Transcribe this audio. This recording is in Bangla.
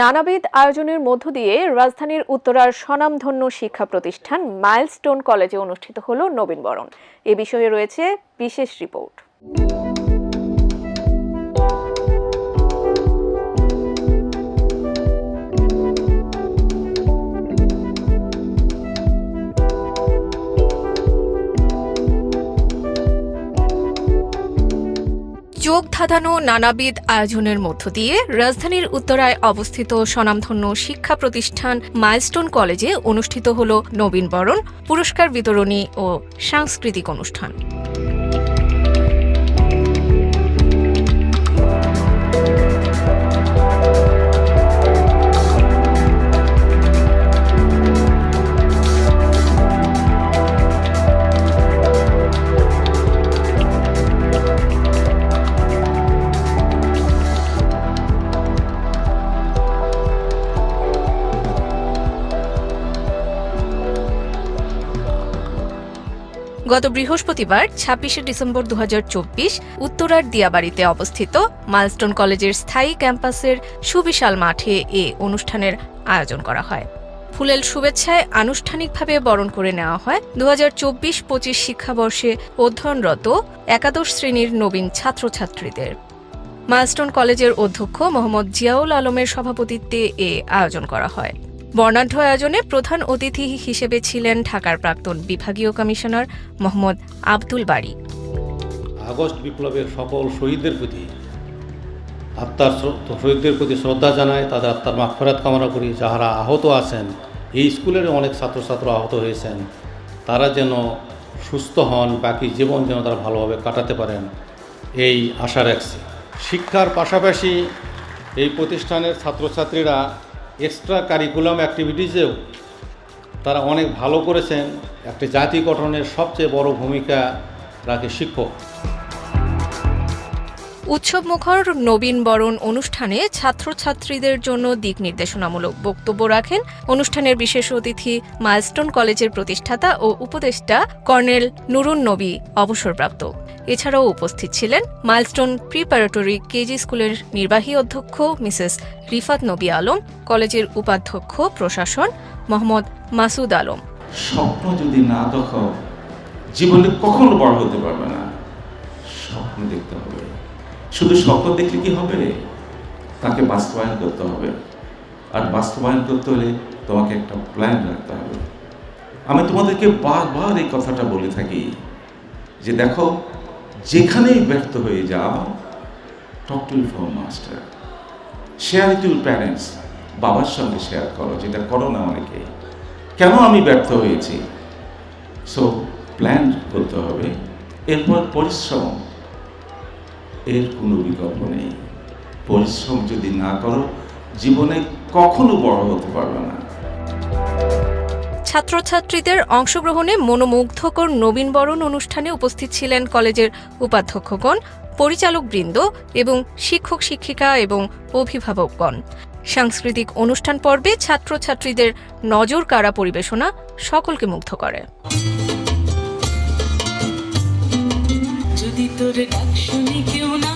নানাবিধ আয়োজনের মধ্য দিয়ে রাজধানীর উত্তরার স্বনামধন্য শিক্ষা প্রতিষ্ঠান মাইলস্টোন কলেজে অনুষ্ঠিত হল নবীনবরণ এ বিষয়ে রয়েছে বিশেষ রিপোর্ট। চোখ ধাঁধানো নানাবিধ আয়োজনের মধ্য দিয়ে রাজধানীর উত্তরায় অবস্থিত স্বনামধন্য শিক্ষা প্রতিষ্ঠান মাইলস্টোন কলেজে অনুষ্ঠিত হল নবীনবরণ পুরস্কার বিতরণী ও সাংস্কৃতিক অনুষ্ঠান। গত বৃহস্পতিবার, ছাব্বিশে ডিসেম্বর দু হাজার চব্বিশ, উত্তরার দিয়াবাড়িতে অবস্থিত মাইলস্টোন কলেজের স্থায়ী ক্যাম্পাসের সুবিশাল মাঠে এ অনুষ্ঠানের আয়োজন করা হয়। ফুলেল শুভেচ্ছায় আনুষ্ঠানিকভাবে বরণ করে নেওয়া হয়। দু হাজার চব্বিশ পঁচিশ শিক্ষাবর্ষে অধ্যয়নরত একাদশ শ্রেণির নবীন ছাত্রছাত্রীদের। মাইলস্টোন কলেজের অধ্যক্ষ মোহাম্মদ জিয়াউল আলমের সভাপতিত্বে এ আয়োজন করা হয়। বর্ণাঢ্য আয়োজনে প্রধান অতিথি হিসেবে ছিলেন ঢাকার প্রাক্তন বিভাগীয় কমিশনার মোহাম্মদ আব্দুল বাড়ি আগস্ট বিপ্লবের সকল শহীদদের প্রতি, আত্মার শহীদদের প্রতি শ্রদ্ধা জানাই তাদের আত্মার মাগফেরাত কামনা করি, যাহারা আহত আছেন, এই স্কুলের অনেক ছাত্রছাত্র আহত হয়েছেন, তারা যেন সুস্থ হন, বাকি জীবন যেন তারা ভালোভাবে কাটাতে পারেন, এই আশা রাখছি। শিক্ষার পাশাপাশি এই প্রতিষ্ঠানের ছাত্রছাত্রীরা এক্সট্রা কারিকুলাম অ্যাক্টিভিটিসেও তারা অনেক ভালো করেছেন। একটি জাতি গঠনের সবচেয়ে বড় ভূমিকা রাখে শিক্ষক। উৎসব মুখর নবীন বরণ অনুষ্ঠানে ছাত্রছাত্রীদের জন্য দিক নির্দেশনামূলক বক্তব্য রাখেন। অনুষ্ঠানের বিশেষ অতিথি মাইলস্টোন কলেজের প্রতিষ্ঠাতা ও উপদেষ্টা কর্নেল নুরুন নবী, অবসরপ্রাপ্ত। এছাড়াও উপস্থিত ছিলেন মাইলস্টোন প্রিপারেটরি কেজি স্কুলের নির্বাহী অধ্যক্ষ মিসেস রিফাত নবী আলম, কলেজের উপাধ্যক্ষ প্রশাসন মোহাম্মদ মাসুদ আলম। স্বপ্ন যদি না দেখো, জীবনে কখনো বড় হতে পারবে না। স্বপ্ন দেখতে হবে। শুধু স্বপ্ন দেখলে কি হবে? তাকে বাস্তবায়ন করতে হবে। আর বাস্তবায়ন করতে হলে তোমাকে একটা প্ল্যান রাখতে হবে। আমি তোমাদেরকে বারবার এই কথাটা বলে থাকি যে দেখো যেখানেই ব্যর্থ হয়ে যাও talk to for master share to parents বাবার সঙ্গে শেয়ার করো, যেটা করো না অনেকে কেন আমি ব্যর্থ হয়েছি? সো প্ল্যান করতে হবে। এরপর পরিশ্রম। এর কোনো বিকল্প নেই। পরিশ্রম যদি না করো, জীবনে কখনো বড় হতে পারবে না। ছাত্রছাত্রীদের অংশগ্রহণে মনোমুগ্ধকর নবীনবরণ অনুষ্ঠানে উপস্থিত ছিলেন কলেজের উপাধ্যক্ষগণ, পরিচালকবৃন্দ এবং শিক্ষক শিক্ষিকা এবং অভিভাবকগণ। সাংস্কৃতিক অনুষ্ঠান পর্বে ছাত্রছাত্রীদের নজর কাড়া পরিবেশনা সকলকে মুগ্ধ করে। যদি তোর কেউ না